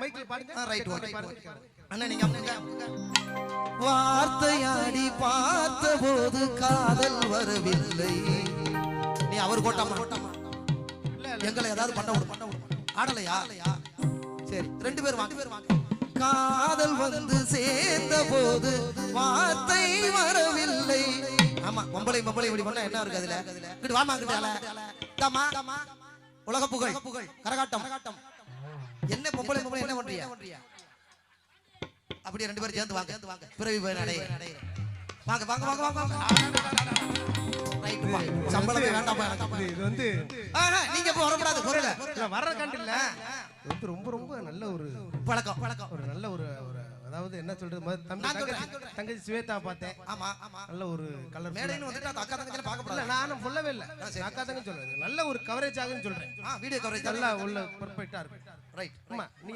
மைக்கில் பாடுங்க right okay பாடுங்க அண்ணா நீங்க அமுங்க. வார்த்தையாடி பார்த்த போது காதல் வரவில்லை. நீ அவர் கோட்டாமா எங்களை ஏதாவது பண்ண விடு. பண்ண விடு ஆடலையா? சரி ரெண்டு பேர் வாங்க. காதல் வந்து சேர்ந்த போது வார்த்தை வரவில்லை. ஆமா பொம்பளை பொம்பளை இப்படி பண்ணா என்ன இருக்கு அதுல? இங்கிட்டு வாமா தாமா உலக புகழ் புகழ் கரகாட்டம். கரகாட்டம். என்ன பொம்பளை பொம்பளை என்ன பண்றீங்க அப்படியே ரெண்டு பேரும் சேர்ந்து வாங்க. வாங்க பிறவி பயன் அடைய. வாங்க வாங்க வாங்க வாங்க வாங்க. ரைட் வா. சம்பளமே வேண்டாமா எனக்கு. இது வந்து ஆஹா, நீங்க இப்ப வரக்கூடாது பொருள் இல்ல வர்ற கண்டு இல்ல இது வந்து ரொம்ப ரொம்ப நல்ல ஒரு பழக்கம். பழக்கம். ஒரு நல்ல ஒரு அதாவது என்ன சொல்றது? தம்பி தங்கச்சி. தங்கச்சி ஸ்வேதா பார்த்தேன். ஆமா ஆமா. நல்ல ஒரு கலர் மேடைன்னு வந்துட்டு அக்கா தங்கச்சில பார்க்க கூடாது நானும் சொல்லவே இல்ல. அக்கா தங்கச்சி சொல்றேன். நல்ல ஒரு கவரேஜ் ஆகுன்னு சொல்றேன். வீடியோ கவரேஜ் நல்லா உள்ள பெர்ஃபெக்ட்டா ரைட் ஆமா நீங்க